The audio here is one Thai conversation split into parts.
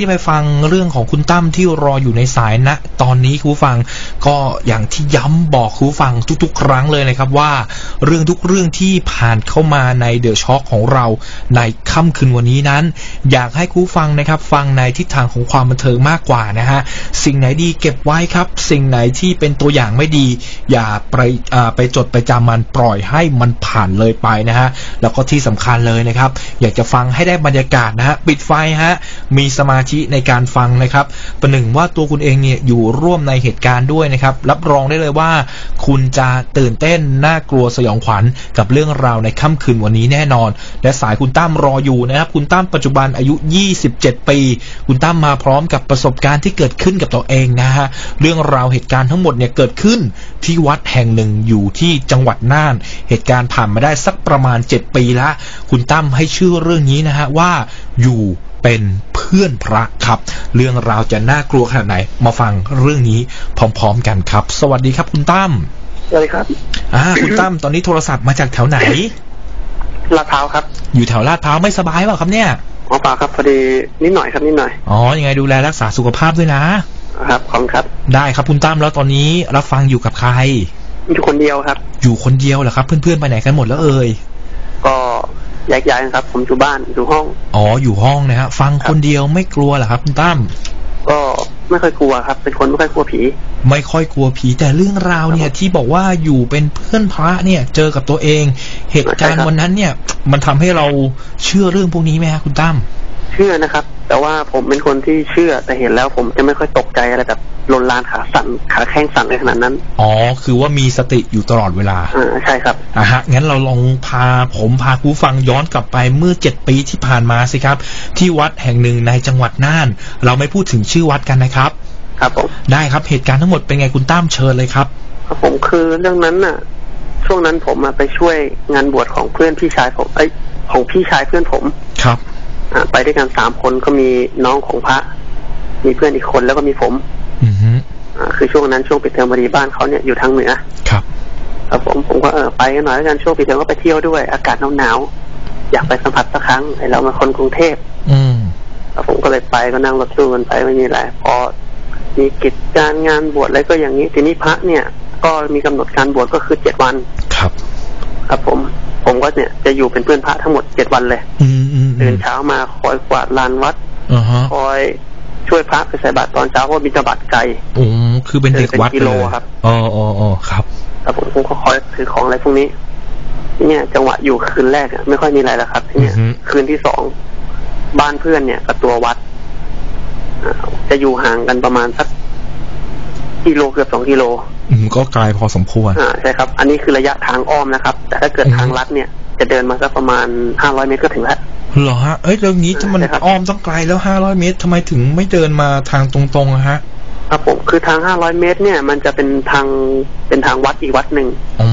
ที่จะไปฟังเรื่องของคุณตั้มที่รออยู่ในสายณตอนนี้คุณฟังก็อย่างที่ย้ำบอกคุณฟังทุก ๆ ครั้งเลยนะครับว่า เรื่องทุกเรื่องที่ผ่านเข้ามาในเดอะช็อคของเราในค่ำคืนวันนี้นั้น อยากให้คุณฟังนะครับฟังในทิศทางของความบันเทิงมากกว่านะฮะสิ่งไหนดีเก็บไว้ครับ สิ่งไหนที่เป็นตัวอย่างไม่ดี อย่าไปไปจดไปจำมันปล่อยให้มันผ่านเลยไปนะฮะแล้วก็ที่สำคัญเลยนะครับ อยากจะฟังให้ได้บรรยากาศนะฮะปิดไฟฮะมีสมาธิในการฟังนะครับ ประหนึ่งว่าตัวคุณเองเนี่ยอยู่ร่วมในเหตุการณ์ด้วยนะครับ รับรองได้เลยว่า คุณจะตื่นเต้นน่ากลัวสยองขวัญกับเรื่องราวในค่ำคืนวันนี้แน่นอน และสายคุณตั้มรออยู่นะครับ คุณตั้มปัจจุบันอายุ 27 ปี คุณตั้มมาพร้อมกับประสบการณ์ที่เกิดขึ้นกับตัวเองนะฮะเรื่องราวเหตุการณ์ทั้งหมดเนี่ยเกิดขึ้นที่วัดแห่งหนึ่งอยู่ที่จังหวัดน่าน เหตุการณ์ผ่านมาได้สักประมาณ 7 ปีละคุณตั้มให้ชื่อเรื่องนี้นะฮะว่าอยู่ เป็นเพื่อนพระครับ เรื่องราวจะน่ากลัวขนาดไหน มาฟังเรื่องนี้พร้อมๆกันครับ สวัสดีครับคุณตั้มสวัสดีครับ อ่า คุณตั้มตอนนี้โทรศัพท์มาจากแถวไหนลาดพร้าวครับ อยู่แถวลาดพร้าวไม่สบายเปล่าครับเนี่ยอ๋อเปล่าครับพอดีนิดหน่อยครับนิดหน่อยอ๋อยังไงดูแลรักษาสุขภาพด้วยนะครับขอบคุณครับ ได้ครับคุณตั้มแล้วตอนนี้รับฟังอยู่กับใคร อยู่คนเดียวครับ อยู่คนเดียวเหรอครับ เพื่อนๆไปไหนกันหมดแล้วเอ่ยก็ แยกย้ายกันครับ ผมอยู่บ้านอยู่ห้อง อ๋ออยู่ห้องนะฮะฟังคนเดียวไม่กลัวเหรอครับคุณตั้มก็ไม่ค่อยกลัวครับ เป็นคนไม่ค่อยกลัวผี ไม่ค่อยกลัวผีแต่เรื่องราวเนี่ยที่บอกว่าอยู่เป็นเพื่อนพระเนี่ย เจอกับตัวเอง เหตุการณ์วันนั้นเนี่ย มันทำให้เราเชื่อเรื่องพวกนี้ไหมฮะคุณตั้มเชื่อนะครับ แต่ว่าผมเป็นคนที่เชื่อแต่เห็นแล้วผมจะไม่ค่อยตกใจอะไรแบบ ลนลานขาสั่นขาแข้งสั่นอะไรขนาดนั้น อ๋อ คือว่ามีสติอยู่ตลอดเวลาอ่าใช่ครับอะฮะ งั้นเราลองพาผมพาผู้ฟังย้อนกลับไปเมื่อเจ็ดปีที่ผ่านมาสิครับ ที่วัดแห่งหนึ่งในจังหวัดน่าน เราไม่พูดถึงชื่อวัดกันนะครับ ครับผมได้ครับเหตุการณ์ทั้งหมดเป็นไงคุณตั้มเชิญเลยครับครับผมคือเรื่องนั้นน่ะ ช่วงนั้นผมมาไปช่วยงานบวชของเพื่อนพี่ชายผมเอ้ยของพี่ชายเพื่อนผมครับอ่าไปด้วยกันสามคนก็มีน้องของพระ มีเพื่อนอีกคนแล้วก็มีผมอือฮึอ่า คือช่วงนั้นช่วงปิดเทอมพอดีบ้านเขาเนี่ยอยู่ทางเหนือครับครับผมผมก็เออไปกันหน่อยแล้วกันช่วงปิดเทอมก็ไปเที่ยวด้วย อากาศหนาวๆอยากไปสัมผัสสักครั้งไอเรามาคนกรุงเทพ อืมครับผมก็เลยไปก็นั่งรถตู้กันไปไม่มีอะไรพอมีกิจการงานบวชอะไรก็อย่างนี้ทีนี้พระเนี่ย ก็มีกำหนดการบวชก็คือเจ็ดวันครับ ครับผมผมก็เนี่ยจะอยู่เป็นเพื่อนพระทั้งหมดเจ็ดวันเลยอืมอืมอืตื่นมเช้ามาคอยกวาดลานวัดอ่าฮะคอย ช่วยพระไปใส่บาตรตอนเช้าเพราะว่าบิณฑบาตไกลอืมคือเป็นเด็กวัดเป็นกิโลเลยครับอ๋ออ๋ออ๋อครับครับผมผมก็คอยถือของอะไรพวกนี้ทีเนี่ยจังหวะอยู่คืนแรกอะไม่ค่อยมีอะไรแล้วครับทีเนี่ยอือฮึคืนที่สองบ้านเพื่อนเนี่ยกับตัววัดอ่าจะอยู่ห่างกันประมาณสักกิโลเกือบสองกิโล อืมก็ไกลพอสมควรอ่าใช่ครับ อันนี้คือระยะทางอ้อมนะครับ แต่ถ้าเกิดอือฮึทางลัดเนี่ย จะเดินมาสักประมาณห้าร้อยเมตรก็ถึงแล้ว เหรอฮะ เอ้ยแล้วงี้ถ้ามันใช่ครับ อ้อมต้องไกลแล้วห้าร้อยเมตรทำไมถึงไม่เดินมาทางตรงๆอะฮะครับผมคือทางห้าร้อยเมตรเนี่ยมันจะเป็นทางเป็นทางวัดอีกวัดหนึ่งอื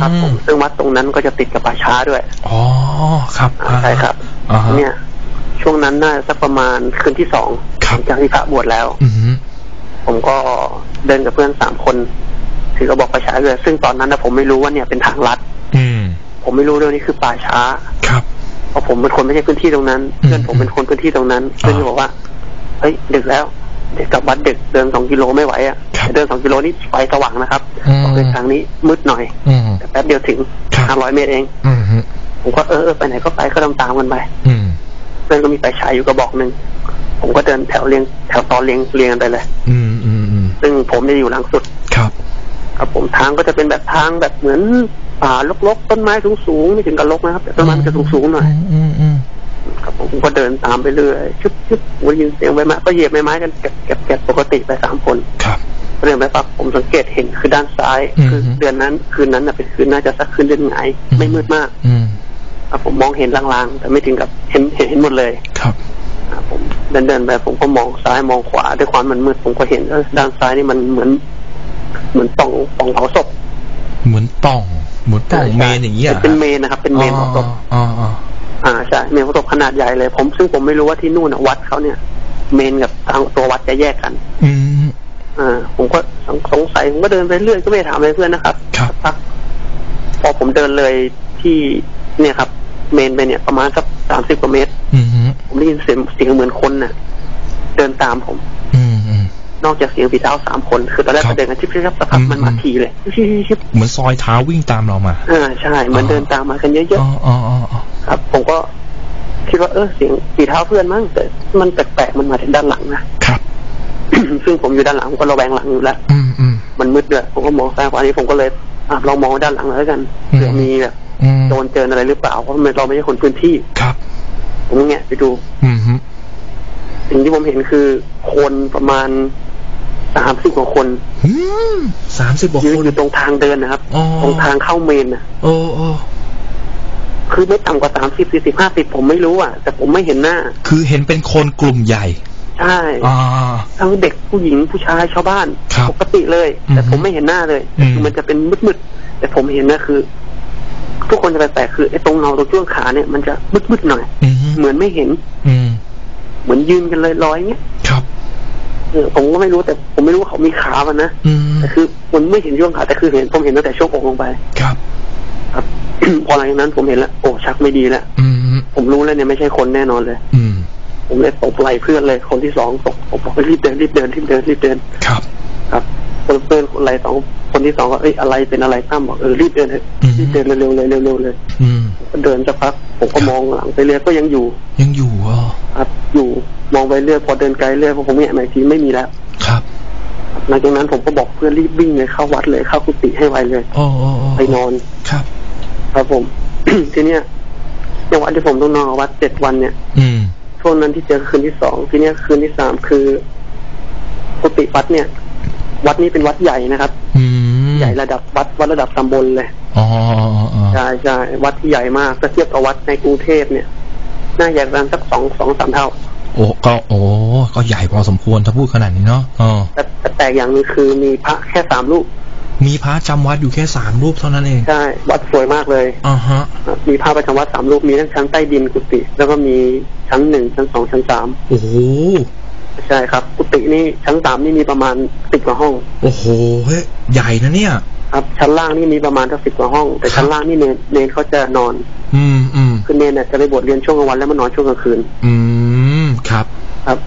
ครับผมมซึ่งวัดตรงนั้นก็จะติดกับป่าช้าด้วยอ๋อครับอ่าใช่ครับ อ่าฮะ เนี่ย ช่วงนั้นน่าจะสักประมาณคืนที่สองครับจากที่พระบวชแล้ว อืมผมก็เดินกับเพื่อนสามคน ถือกระบอกป่าช้าเลยซึ่งตอนนั้นนะผมไม่รู้ว่าเนี่ยเป็นทางลัด อืมผมไม่รู้เรื่องนี้คือป่าช้า ครับเพราะ ผมเป็นคนไม่ใช่พื้นที่ตรงนั้นอืมเพื่อนผมเป็นคนพื้นที่ตรงนั้น เพื่อนก็บอกว่าเฮ้ยดึกแล้วเดี๋ยวกลับวัดดึกเดินสองกิโลไม่ไหวอะครับเดินสองกิโลนี่ไฟสว่างนะครับอืมก็คือทางนี้มืดหน่อยอืมแต่แป๊บเดียวถึงครับห้าร้อยเมตรเองอืมฮึผมก็เออเออไปไหนก็ไปก็ตามตามๆกันไปอืมเพื่อนก็มีไฟฉายอยู่กระบอกหนึ่งผมก็เดินแถวเรียงแถวตอนเรียงเรียงกันไปเลยอืมอืมอืมซึ่งผมจะอยู่หลังสุดครับ ครับผมทางก็จะเป็นแบบทางแบบเหมือน ป่ารกๆต้นไม้สูงๆไม่ถึงกับรกนะครับ แต่ต้นไม้มันจะสูงๆหน่อยอืมอืมครับผมก็เดินตามไปเรื่อยชึบชึบผมได้ยินเสียงใบไม้ก็เหยียบใบไม้กันเก็บเก็บเก็บปกติไปสามคนครับเดินไปปั๊บผมสังเกตเห็นคือด้านซ้ายอืมคือเดือนนั้นคืนนั้นน่ะเป็นคืนน่าจะสักคืนเดือนไหนไม่มืดมากอืมครับผมมองเห็นลางๆ แต่ไม่ถึงกับเห็นเห็นเห็นหมดเลยครับครับผมเดินเดินไปผมก็มองซ้ายมองขวาด้วยความมันมืดผมก็เห็นเออด้านซ้ายนี่มันเหมือน เหมือนปล่องปล่องเผาศพเหมือนปล่องเหมือนปล่องเมนอย่างเงี้ยเป็นเมนนะครับ เป็นเมนเผาศพอ๋ออ๋ออ่าใช่เมนเผาศพขนาดใหญ่เลย ผมซึ่งผมไม่รู้ว่าที่นู่นน่ะวัดเขาเนี่ย เมนกับทางตัววัดจะแยกกัน อืมอ่าผมก็สงสงสัยผมก็เดินไปเรื่อยก็ไม่ได้ถามอะไรเพื่อนนะครับครับสักพักพอผมเดินเลยที่เนี่ยครับ เมนไปเนี่ยประมาณสักสามสิบกว่าเมตรอืมฮึผมได้ยินเสียงเสียงเหมือนคนน่ะ เดินตามผมอืม อืมนอกจากเสียงฝีเท้าสามคน คือตอนแรกครับก็เดินกันชิบชิบชิบสักพักมันมาอืมทีเลยชิบชิบชิบเหมือนซอยเท้าวิ่งตามเรามาอ่าใช่เหมือนเดินตามมากันเยอะอ๋ออ๋ออ๋ออ๋อๆครับ ผมก็คิดว่าเออเสียงฝีเท้าเพื่อนมั้งแต่มันแปลกๆมันมาจากด้านหลังนะครับซึ่งผมอยู่ด้านหลังผมก็ระแวงหลังอยู่แล้วอืมอืมมันมืดด้วยผมก็มองซ้ายขวานี้ผมก็เลยอะลองมองด้านหลังหน่อยแล้วกันอืมเผื่อมีแบบอืมโดนเจออะไรหรือเปล่าเพราะเราไม่ใช่คนพื้นที่ครับ ผมแงะไปดูอืมฮึสิ่งที่ผมเห็นคือคนประมาณ สามสิบกว่าคนอืมสามสิบกว่ายืนคนอยู่ตรงทางเดินนะครับอ๋อตรงทางเข้าเมนนะโอ้โอ้คือไม่ต่ำกว่าสามสิบสี่สิบห้าสิบผมไม่รู้อะ แต่ผมไม่เห็นหน้า คือเห็นเป็นคนกลุ่มใหญ่ ใช่อ่าทั้งเด็กผู้หญิงผู้ชายชาวบ้านครับปกติเลย แต่อือฮึผมไม่เห็นหน้าเลยอืมคือมันจะเป็นมืดๆแต่ผมเห็นนะคือ ทุกคนจะแปลกๆคือไอ้ตรงเงาตรงช่วงขาเนี่ยมันจะมืดๆหน่อยอืมฮึเหมือนไม่เห็น อืมเหมือนยืนกันเลยลอยๆเงี้ยครับ เออผมก็ไม่รู้แต่ผมไม่รู้ว่าเขามีขามันนะอืมแต่คือมันไม่เห็นช่วงขาแต่คือเห็นผมเห็นตั้งแต่ช่วงอกลงไป ครับ ครับพอหลังจากนั้นผมเห็นแล้วโอ้ชักไม่ดีแล้วอืมฮึผมรู้แล้วเนี่ยไม่ใช่คนแน่นอนเลย อืมผมเลยตบไหล่เพื่อนเลยคนที่สองตบผมบอกให้รีบเดินรีบเดินรีบเดินรีบเดินครับ ครับคนเพื่อนคนไหล่สองคนที่สองก็เอ้ยอะไรเป็นอะไรตั้มบอกเออรีบเดินเถอะอืมรีบเดินเร็วๆเลยเร็วๆเลยอืมก็เดินสักพักผมก็มองหลังไปเรื่อยก็ยังอยู่ ยังอยู่อะครับ อยู่มองไปเรื่อยพอเดินไกลเรื่อยพอผมแงะมาอีกทีไม่มีแล้ว ครับหลังจากนั้นผมก็บอกเพื่อนรีบวิ่งเลยเข้าวัดเลยเข้ากุฏิให้ไวเลยโอ้โอ้โอ้ไปนอนครับ ครับผมทีเนี้ยจังหวะที่ผมต้องนอนวัดเจ็ดวันเนี่ย อืมช่วงนั้นที่เจอคืนที่สองทีเนี้ยคืนที่สามคือกุฏิวัดเนี่ย วัดนี้เป็นวัดใหญ่นะครับ อืมใหญ่ระดับวัดวัดระดับตำบลเลยอ๋ออ๋ออ๋อใช่ใช่วัดที่ใหญ่มากถ้าเทียบกับวัดในกรุงเทพเนี่ย น่าใหญ่ประมาณสักสองสองสามเท่า โอ้ก็โอ้ก็ใหญ่พอสมควรถ้าพูดขนาดนี้เนาะอ๋อแต่แต่แปลกอย่างหนึงคือมีพระแค่สามรูปมีพระจำวัดอยู่แค่สามรูปเท่านั้นเองใช่วัดสวยมากเลยอ่าฮะ มีพระประจำวัดสามรูปมีทั้งชั้นใต้ดินกุฏิแล้วก็มีชั้นหนึ่งชั้นสองชั้นสามโอ้โหใช่ครับ กุฏินี่ชั้นสามนี่มีประมาณสิบกว่าห้อง โอ้โหเฮ้ยใหญ่นะเนี่ย ครับชั้นล่างนี่มีประมาณสักสิบกว่าห้อง แต่ชั้นล่างนี่เนนเนนเขาจะนอน อืมอืม คือเนนเนี่ยจะไปบวชเรียนช่วงกลางวันแล้วมานอนช่วงกลางคืน อืมครับ ครับ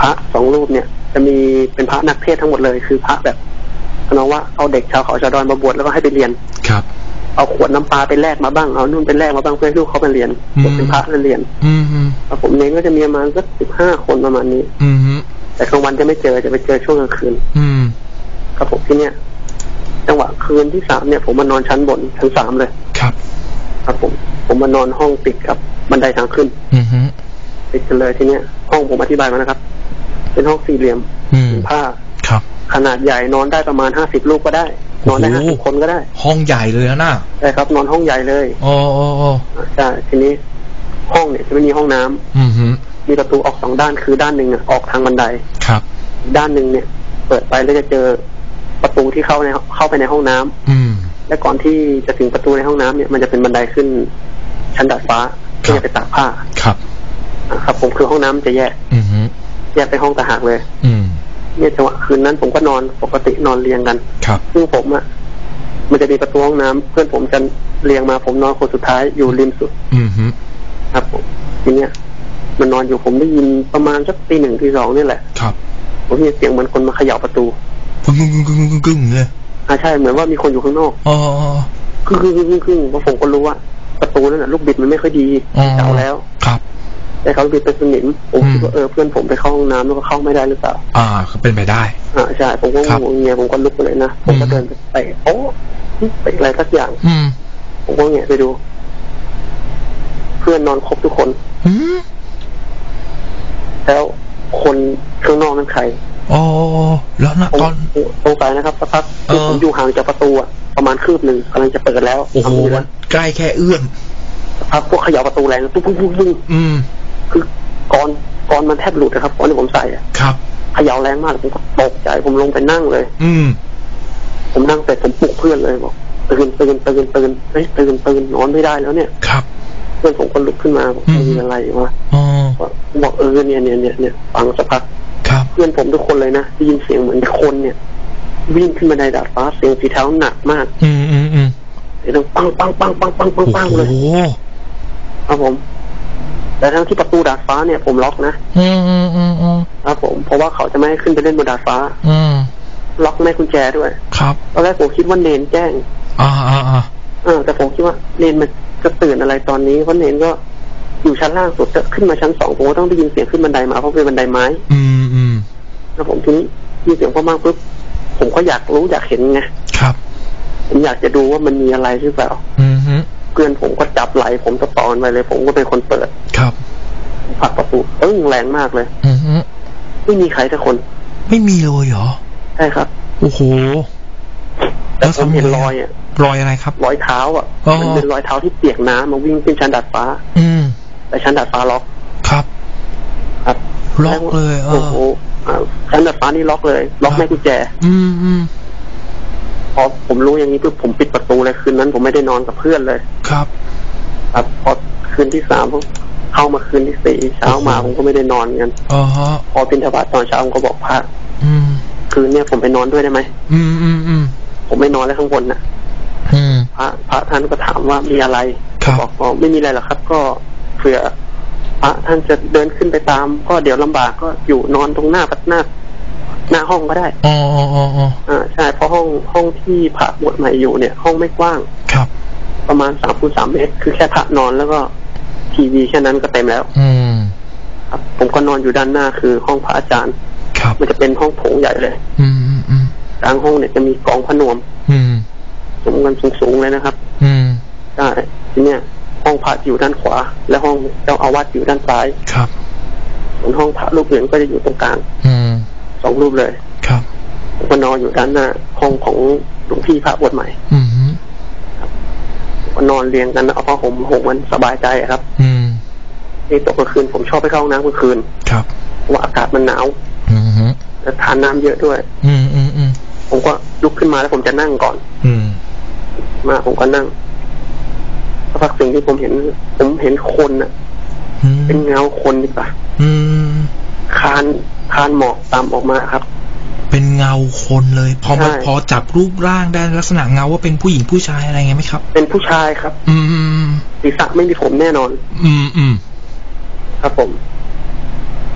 พระสองรูปเนี่ย จะมีเป็นพระนักเทศน์ทั้งหมดเลย คือพระแบบเราว่าเอาเด็กชาวเขาชาวดอยมาบวชแล้วก็ให้ไปเรียนครับ เอาขวดน้ำปลาไปแลกมาบ้างเอานู่นไปแลกมาบ้างเพื่อให้ลูกเขาไปเรียนอืมบวชเป็นพระแล้วเรียนอืมอืมครับผมเนนก็จะมีประมาณสักสิบห้าคนประมาณนี้ อืมแต่กลางวันจะไม่เจอจะไปเจอช่วงกลางคืน อืมครับผมที่เนี่ยจังหวะคืนที่สามเนี่ยผมมานอนชั้นบนชั้นสามเลย ครับ ครับผม ผมมานอนห้องติดกับบันไดทางขึ้น อืมฮึติดกันเลยทีเนี้ยห้องผมอธิบายมานะครับ เป็นห้องสี่เหลี่ยมอืมผืนผ้าครับ ขนาดใหญ่นอนได้ประมาณห้าสิบลูกก็ได้ นอนได้โอ้ห้าโหสิบคนก็ได้ ห้องใหญ่เลยนะน่ะใช่ครับ นอนห้องใหญ่เลยโอ้โอ้โอ้อ่าใช่ทีนี้ ห้องเนี่ยจะไม่มีห้องน้ำอืมฮึมีประตูออกสองด้านคือด้านหนึ่งอะออกทางบันไดครับอีกด้านหนึ่งเนี่ย เปิดไปแล้วจะเจอประตูที่เข้าในเข้าไปในห้องน้ำอืมและก่อนที่จะถึงประตูในห้องน้ำเนี่ยมันจะเป็นบันไดขึ้น ชั้นดาดฟ้าครัที่บจะไปตากผ้าครับอ่าครับ ผมคือห้องน้ำจะแยก อืมฮึแยกไปห้องต่างหากเลย อืมเนี่ยจังหวะคืนนั้นผมก็นอนปกตินอนเรียงกันครับซึ่งผมอะมันจะมีประตูห้องน้ำเพื่อนผมจะเรียงมาผมนอนคนสุดท้ายอยู่ริมสุด อืมฮึครับผมทีเนี้ยมันนอนอยู่ผมได้ยินประมาณสักตีหนึ่งตีสองนี่แหละ ครับ ผมได้ยินเสียงเหมือนคนมาเขย่าประตูกึ่งกึ่งกึ่งกึ่งกึ่งกึ่งเลยอ่าใช่เหมือนว่ามีคนอยู่ข้างนอกอ๋ออ๋อครึ่งครึ่งครึ่งครึ่งครึ่งเพราะผมก็รู้ว่า ประตูนั่นน่ะลูกบิดมันไม่ค่อยดีอ๋อเก่าแล้วครับแต่เขาบิดไปสนิมผมคิดว่าอืมเออเพื่อนผมไปเข้าห้องน้ำแล้วก็เข้าไม่ได้หรือเปล่า อ่าก็เป็นไปได้อ่าใช่ผมก็ครับงงเงียผมก็ลุกไปเลยนะผมก็อืมเดินไปเตะโอ้เตะอะไรสักอย่าง อืมผมก็เงียไปดู เพื่อนนอนครบทุกคนอืมแล้วคนข้างนอกนั้นใครอ๋อแล้วนะผมตอนสงสัยนะครับสักพักเออผมอยู่ห่างจากประตูอะประมาณคืบหนึ่งกำลังจะเปิดแล้วโอ้โห ทำมือมัแล้วนใกล้แค่เอื้อมสักพักพวกเขย่าประตูแรงปุ๊บปุ๊บปุ๊บปุ๊บอืม คือกรกรมันแทบหลุดนะครับกรที่ผมใส่อะครับเขย่าแรงมากผมก็ตกใจผมลงไปนั่งเลย อืม ผมนั่งเสร็จผมปลุกเพื่อนเลยบอกตื่นตื่นตื่นตื่นเฮ้ยตื่นตื่นนอนไม่ได้แล้วเนี่ยครับเพื่อนผมก็ลุกขึ้นมาบอกอืมมีอะไรวะอ๋อผมบอกเออเนี่ยเนี่ยเนี่ยเนี่ยฟังสักพักครับเพื่อนผมทุกคนเลยนะได้ยินเสียงเหมือนคนเนี่ย วิ่งขึ้นมาในดาดฟ้าเสียงฝีเท้าหนักมาก อืมอืมอืมเสียงดังปังปังปังปังปังปังโอ้ปังโหเลยครับผม แต่ทั้งที่ประตูดาดฟ้าเนี่ยผมล็อกนะอืมอืมอืมอืมครับผมะว่าเขาจะไม่ให้ขึ้นไปเล่นบนดาดฟ้า อืมล็อกแม่กุญแจด้วย ครับตอนแรกผมคิดว่าเนนแจ้ง อ่าอ่าอ่าเออแต่ผมคิดว่าเนนมันจะตื่นอะไรตอนนี้เพราะเนนก็อยู่ชั้นล่างสุดจะขึ้นมาชั้นสองผมก็ต้องได้ยินเสียงขึ้นบันไดมาเพราะเป็นบันไดไม้ อืมอืมแล้วผมทีนี้ยินเสียงพ่อมากปุ๊บผมก็อยากรู้อยากเห็นไงครับ ผมอยากจะดูว่ามันมีอะไรหรือเปล่าอืมฮึเพื่อนผมก็จับไหลผมตะตอนไปเลย ผมก็เป็นคนเปิด ครับผลักประตูเอ้งแรงมากเลย อืมฮึไม่มีใครสักคน ไม่มีเลยเหรอ ใช่ครับ โอ้โหแต่ผมเห็นรอยอะรอยอะไรครับ รอยเท้าอะอ๋อมันเป็นรอยเท้าที่เปียกน้ำมาวิ่งขึ้นชั้นดาดฟ้า อืมแต่ชั้นดาดฟ้าล็อก ครับ ครับล็อกเลยเอโอ้อโหอ่าชั้นดาดฟ้านี่ล็อกเลย ล็อกแม่กุญแจ อืมอืมพ อผมรู้อย่างนี้ปุ๊บผมปิดประตูเลยคืนนั้น ผมไม่ได้นอนกับเพื่อนเลย ครับ ครับพอคืนที่สามผมเข้ามาคืนที่สี่เช้ามาโอ้โหผมก็ไม่ได้นอนกันอ๋อฮะพอบินทบาทตอนเช้าผมก็บอกพระอืมคืนเนี้ยผมไปนอนด้วยได้ไหมอืมอืมอืมผมไม่นอนแล้วข้างบนน่ะอืมพระพระท่านก็ถามว่ามีอะไรครับบอกอ๋อไม่มีอะไรหรอกครับ ก็เผื่อพระท่านจะเดินขึ้นไปตาม ก็เดี๋ยวลำบากก็อยู่นอนตรงหน้าปัดหน้า หน้าห้องก็ได้อ๋ออ๋ออ๋ออ๋ออ่าใช่เพราะห้องห้องที่พระบวชใหม่อยู่เนี่ย ห้องไม่กว้างครับ ประมาณสามคูณสามเมตร คือแค่พระนอนแล้วก็ทีวีแค่นั้นก็เต็มแล้ว อืมครับผมก็นอนอยู่ด้านหน้าคือห้องพระอาจารย์ ครับ มันจะเป็นห้องโถงใหญ่เลย อืมอืมอืมกลางห้องเนี่ยจะมีกองพระนวม อืมสูงกันสูงๆเลยนะครับ อืมใช่ทีเนี้ยห้องพระอยู่ด้านขวา และห้องเจ้าอาวาสอยู่ด้านซ้าย ครับส่วนห้องพระรูปอื่นก็จะอยู่ตรงกลาง อืม สองรูปเลย ครับผมก็นอนอยู่ด้านหน้าห้องของหลวงพี่พระบวชใหม่ อืมผมก็นอนเรียงกันเอาผ้าห่มห่มมันสบายใจอะครับ อืมนี่ตกกลางคืนผมชอบไปเข้าห้องน้ำกลางคืน ครับเพราะว่าอากาศมันหนาว อืมและทานน้ำเยอะด้วย อืมอืมอืมผมก็ลุกขึ้นมาแล้วผมจะนั่งก่อน อืม มาผมก็นั่งสักพักสิ่งที่ผมเห็น ผมเห็นคนน่ะอืมเป็นเงาคนดีกว่าอืมคาน คานหมอกตามออกมาครับ เป็นเงาคนเลย พอมาใช่พอจับรูปร่างได้ลักษณะเงาว่าเป็นผู้หญิงผู้ชายอะไรเงี้ยไหมครับ เป็นผู้ชายครับอืมอืมศีรษะไม่มีผมแน่นอน อืมอืมครับผม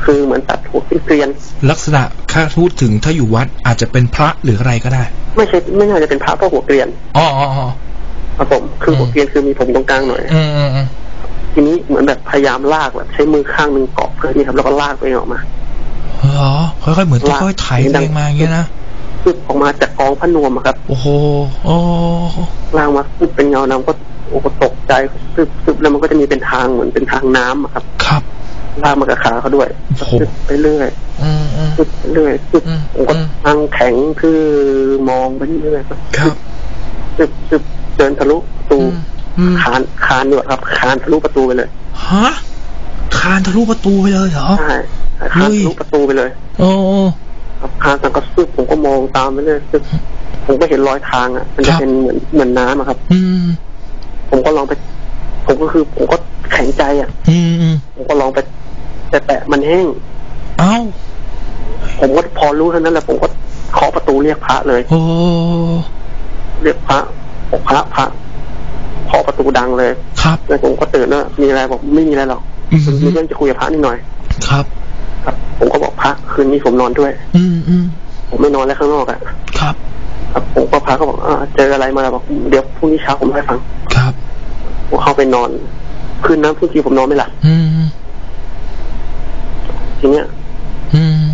คือเหมือนตัดหัวเป็นเกลียน ลักษณะถ้าพูดถึงถ้าอยู่วัดอาจจะเป็นพระหรืออะไรก็ได้ ไม่ใช่ไม่น่าจะเป็นพระเพราะหัวเกลียนอ๋ออ๋ออ๋อครับผมคือหัวเกลียนคือมีผมตรงกลางหน่อยอืมอืมอืมทีนี้เหมือนแบบพยายามลากแบบใช้มือข้างหนึ่งเกาะเพื่อนนี่ครับแล้วก็ลากตัวเองออกมา เหรอค่อยๆเหมือนค่อยๆไถตัวเองมาอย่างเงี้ยนะซึบออกมาจากกองพระนวมอะครับ โอ้โหโอ้ลากมาซึบเป็นเงาดำก็โอ้ก็ตกใจซึบซึบแล้วมันก็จะมีเป็นทางเหมือนเป็นทางน้ำอะครับ ครับลากมากับขาเขาด้วยโอ้โหซึบไปเรื่อยอืมอืมซึบไปเรื่อยซึบอืมผมก็อืมนั่งแข็งคือมองไปเรื่อยๆครับซึบซึบเดินทะลุประตูอืมอืมคานคานด้วยครับคานทะลุประตูไปเลยฮะคานทะลุประตูไปเลยเหรอใช่ คานทะลุประตูไปเลย โอ้ครับคานสังกะซึบผมก็มองตามไปเรื่อยซึบผมก็เห็นรอยทางอะ มันจะเป็นเหมือนเหมือนน้ำอะครับ อืม ผมก็ลองไป ผมก็คือผมก็แข็งใจอะอืมอืมผมก็ลองไปแต่แตะมันแห้ง เอ้า ผมก็พอรู้เท่านั้นแหละผมก็เคาะประตูเรียกพระเลย โอ้เรียกพระบอกพระพระเคาะประตูดังเลย ครับแล้วผมก็ตื่นแล้วมีอะไรบอกไม่มีอะไรหรอกอืมมีเรื่องจะคุยกับพระนิดหน่อย ครับ ครับ ผมก็บอกพระคืนนี้ผมนอนด้วย อืมอืมผมไม่นอนแล้วข้างนอกอะครับ ครับผมก็พระก็บอกอ่าเจออะไรมาแล้วบอกเดี๋ยวพรุ่งนี้เช้าผมเล่าให้ฟัง ครับผมเข้าไปนอน คืนนั้นพรุ่งนี้ผมนอนไม่หลับอืมทีเนี้ย อืม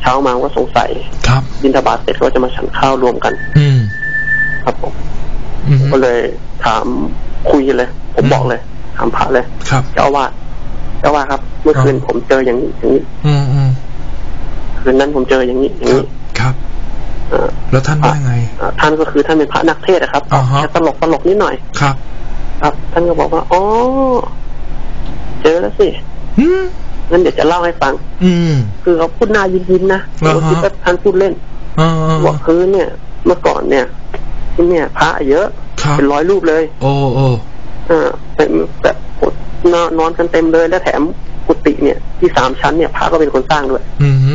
เช้ามาก็สงสัย ครับบินทบาทเสร็จก็จะมาฉันข้าวรวมกัน อืมครับผมอืมก็เลยถามคุยเลย ผมบอกเลยถามพระเลยครับเจ้าอาวาด เจ้าอาวาดครับ เมื่อคืนอ๋อผมเจออย่างนี้อย่างนี้ อืมอืมคืนนั้นผมเจออย่างนี้อย่างครับนี้ครับเอ่อแล้วท่านว่าไงเอ่อท่านก็คือท่านเป็นพระนักเทศน์นะครับอ่าฮะแค่ตลกตลกนิดหน่อยครับ ครับ ท่านก็บอกว่าอ๋อเจอแล้วสิอืมงั้นเดี๋ยวจะเล่าให้ฟัง อืมคือเขาพูดหน้ายิ้มๆนะผมก็อ่าฮะคิดว่าท่านพูดเล่นอ่าบอกคือเนี่ย เมื่อก่อนเนี่ยที่เนี่ยพระเยอะครับเป็นร้อยรูปเลย โอ้โอ้อ่าเป็นแบบ นอนนอนกันเต็มเลยและแถมกุฏิเนี่ย ที่สามชั้นเนี่ยพระก็เป็นคนสร้างด้วย อืมฮึ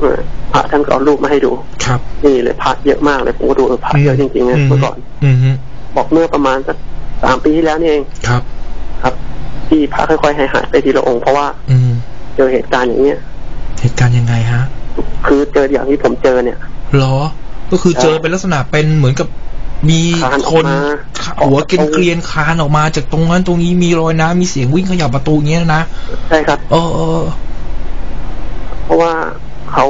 เออพระท่านก็เอารูปมาให้ดู ครับ นี่เลยพระเยอะมากเลยผมก็ดูเออพระเยอะจริงๆนะเมื่อก่อนอืมฮึบอกเมื่อประมาณสักสามปีที่แล้วนี่เองครับ ครับ ที่พระค่อยๆหายหายไปทีละองค์เพราะว่า อืมเจอเหตุการณ์อย่างเนี้ยเหตุการณ์ยังไงฮะทุกคือเจออย่างที่ผมเจอเนี่ยเหรอ ก็คือใช่เจอเป็นลักษณะเป็นเหมือนกับมีคา นออกคนมาหัวเกรียนๆคานออกมาจากตรงนั้นตรงนี้มีรอยน้ำมีเสียงวิ่งเขยับประตูอย่างเงี้ยนะใช่ครับเออเออเพราะว่าเขา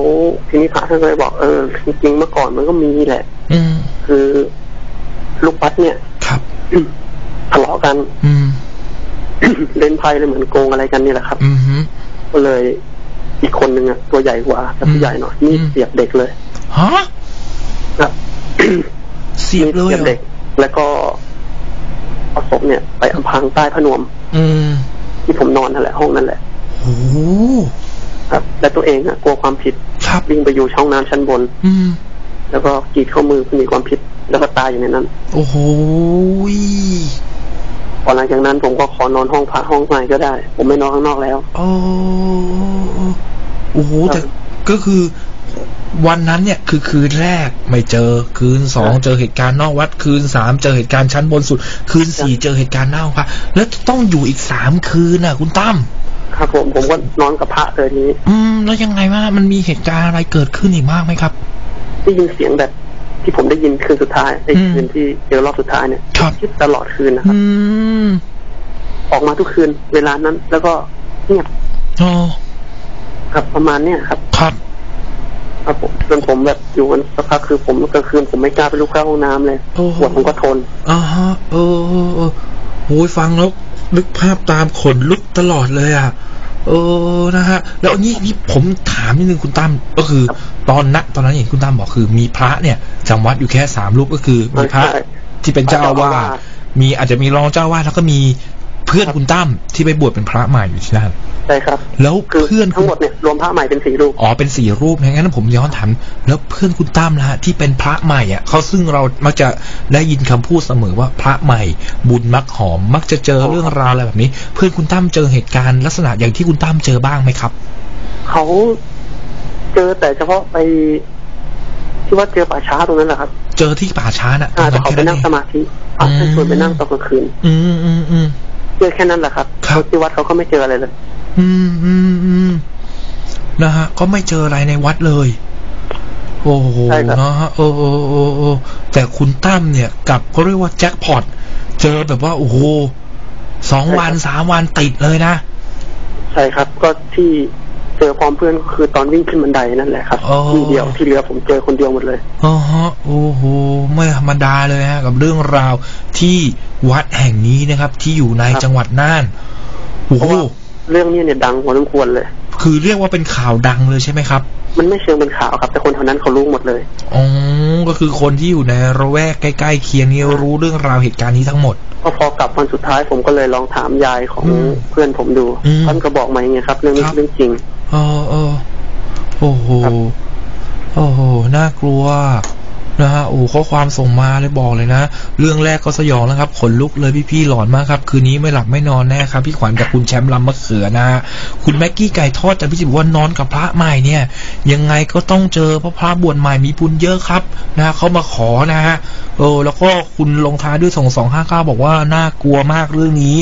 ทีนี้พระท่านก็เลยบอกเออจริงๆเมื่อก่อนมันก็มีแหละ อืมคือลูกปัดเนี่ยครับทะเลาะกัน อืมเล่นไพ่เลยเหมือนโกงอะไรกันนี่แหละครับ อืมฮึก็เลยอีกคนหนึ่งอะตัวใหญ่กว่าแต่ผู้ใหญ่หน่อยอืมนี่เสียบเด็กเลยฮะครับเสียบเลยมีเหรเด็กอแล้วก็ เอาศพเนี่ย ไปอำพรางใต้ผนวม อืม ที่ผมนอนนั่นแหละห้องนั่นแหละโอ้โหครับและตัวเองอะกลัวความผิดครับวิ่งไปอยู่ช่องน้ำชั้นบน อืม แล้วก็กรีดข้อมือเพื่อหนีความผิด แล้วก็ตายอยู่ในนั้น โอ้โหพอหลังจากนั้นผมก็ขอนอนห้องพระห้องใหม่ก็ได้ ผมไม่นอนข้างนอกแล้วโอ้โอ้โหแต่ก็คือ วันนั้นเนี่ยคือคืนแรกไม่เจอคืนสองครับเจอเหตุการณ์นอกวัดคืนสามเจอเหตุการณ์ชั้นบนสุด คืนสี่เจอเหตุการณ์หน้าห้องพระแล้วต้องอยู่อีกสามคืนน่ะ คุณตั้มครับผมผมก็นอนกับพระเลยทีนี้ อืม แล้วยังไงวะมันมีเหตุการณ์อะไรเกิดขึ้นอีกมากไหมครับได้ยินเสียงแบบที่ผมได้ยินคืนสุดท้ายไอ้อืมคืนที่เจอรอบสุดท้ายเนี่ยครับคิดตลอดคืนนะครับอืมออกมาทุกคืน เวลานั้น แล้วก็เงียบอ๋อครับประมาณเนี้ยครับครับ ครับผมจนผมแบบอยู่กันสักพักคือผมกลางคืนผมไม่กล้าไปลุกเข้าห้องน้ำเลยโอ้โหปวดผมก็ทนอ่าฮะเออเออเออโอ้ยฟังแล้วนึกภาพตามขนลุกตลอดเลยอะเออนะฮะ แล้วอันนี้นี่ผมถามนิดนึงคุณตั้มก็คือครับตอนนั้นตอนนั้นเห็นคุณตั้มบอกคือ มีพระเนี่ยจำวัดอยู่แค่สามรูปก็คือมีพระใช่ที่เป็นเจ้าอาวาสเจ้าอาวาสมีอาจจะมีรองเจ้าอาวาสแล้วก็มี เพื่อนคุณตั้มที่ไปบวชเป็นพระใหม่อยู่ที่นั่นใช่ครับ แล้วคือเพื่อนทั้งหมดเนี่ยรวมพระใหม่เป็นสี่รูปอ๋อเป็นสี่รูปงั้นผมย้อนถามแล้วเพื่อนคุณตั้มนะฮะที่เป็นพระใหม่อะเขาซึ่งเรามักจะได้ยินคำพูดเสมอว่าพระใหม่ บุญมักหอมมักจะเจอเรื่องราวอะไรแบบนี้ เพื่อนคุณตั้มเจอเหตุการณ์ลักษณะอย่างที่คุณตั้มเจอบ้างไหมครับเขาเจอแต่เฉพาะไปที่ว่าเจอป่าช้าตรงนั้นแหละครับ เจอที่ป่าช้าน่ะอ่าแต่ตเขารงไปนั้นนั่งแค่สมาธิอะอืมท่านชวนไปนั่งตอนกลางคืน อืมอืมอืม เจอแค่นั้นแหละครับครับที่วัดเขาก็ไม่เจออะไรเลย อืมอืมอืมนะฮะ ก็ไม่เจออะไรในวัดเลย โอ้โหใช่ครับนะฮะเออเออเออเออแต่คุณตั้มเนี่ยกลับเขาเรียกว่าแจ็คพอตเจอแบบว่า โอ้โหสองวันสามวันติดเลยนะ ใช่ครับ ก็ที่ เจอพร้อมเพื่อนก็คือตอนวิ่งขึ้นบันไดนั่นแหละครับอ๋อที่เดียวที่เหลือผมเจอคนเดียวหมดเลยอ๋อฮะโอ้โหไม่ธรรมดาเลยฮะ กับเรื่องราวที่วัดแห่งนี้นะครับ ที่อยู่ในครับจังหวัดน่านโอ้เพโหราะว่าเรื่องนี้เนี่ยดังพอสมควรเลย คือเรียกว่าเป็นข่าวดังเลยใช่ไหมครับ มันไม่เชิงเป็นข่าวครับ แต่คนแถวนั้นเขารู้หมดเลยอ๋อก็คือคนที่อยู่ในระแวกใกล้ๆเคียงนี่รู้เรื่องราวเหตุการณ์นี้ทั้งหมด ก็พอกลับวันสุดท้ายผมก็เลยลองถามยายของอืมเพื่อนผมดูอืมท่านก็บอกมาอย่างเงี้ยครับ เรื่องนี้ครับเรื่องจริงเออเออโอ้โหครับโอ้โหน่ากลัวนะฮะโอ้ข้อความส่งมาเลยบอกเลยนะ เรื่องแรกก็สยองแล้วครับขนลุกเลยพี่ๆหลอนมากครับ คืนนี้ไม่หลับไม่นอนแน่ครับ พี่ขวัญกับคุณแชมป์ลำมะเขือนะฮะคุณแม็กกี้ไก่ทอดจากพี่จิบว่านอนกับพระใหม่เนี่ย ยังไงก็ต้องเจอเพราะพระบวชใหม่มีบุญเยอะครับนะฮะเขามาขอนะฮะ เออ แล้วก็คุณลงท้ายด้วยสองสองห้าเก้าบอกว่าน่ากลัวมากเรื่องนี้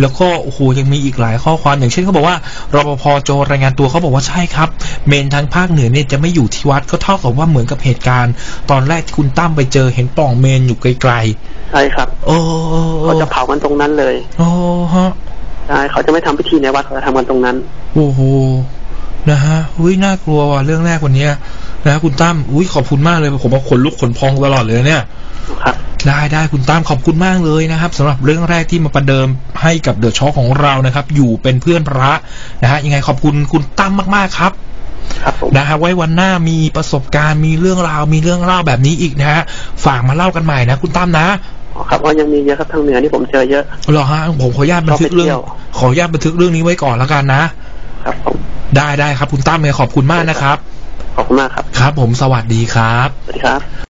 แล้วก็โอ้โหยังมีอีกหลายข้อความอย่างเช่นเขาบอกว่ารปภโจรายงานตัวเขาบอกว่าใช่ครับ เมนทางภาคเหนือเนี่ยจะไม่อยู่ที่วัดก็เท่ากับว่าเหมือนกับเหตุการณ์ ตอนแรกที่คุณตั้มไปเจอเห็นปล่องเมนอยู่ไกลใช่ครับๆโอ้เขาจะเผากันตรงนั้นเลยโอ้ฮะใช่เขาจะไม่ทำพิธีในวัดเขาจะทำกันตรงนั้น โอ้โหนะฮะอุ้ยน่ากลัวว่ะเรื่องแรกวันเนี้ย นะฮะคุณตั้มอุ้ยขอบคุณมากเลยผมว่าขนลุกขนพองตลอดเลยเนี่ยครับได้ได้คุณตั้มขอบคุณมากเลยนะครับสำหรับเรื่องแรกที่มาประเดิมให้กับเดอะช็อคของเรานะครับ อยู่เป็นเพื่อนพระนะฮะยังไงขอบคุณคุณตั้มมากๆครับครับผมนะฮะไว้วันหน้ามีประสบการณ์มีเรื่องราวมีเรื่องเล่าแบบนี้อีกนะฮะฝากมาเล่ากันใหม่นะคุณตั้มนะอ๋อครับว่ายังมีเยอะครับทางเหนือที่ผมเจอเยอะเหรอฮะผมขออนุญาตบันทึกเรื่องชอบไปเที่ยวขออนุญาตบันทึกเรื่องนี้ไว้ก่อนแล้วกันนะ ครับผมได้ได้ครับคุณตั้มเลยขอบคุณมากนะครับ ขอบคุณมากครับ ครับ ผมสวัสดีครับ สวัสดีครับ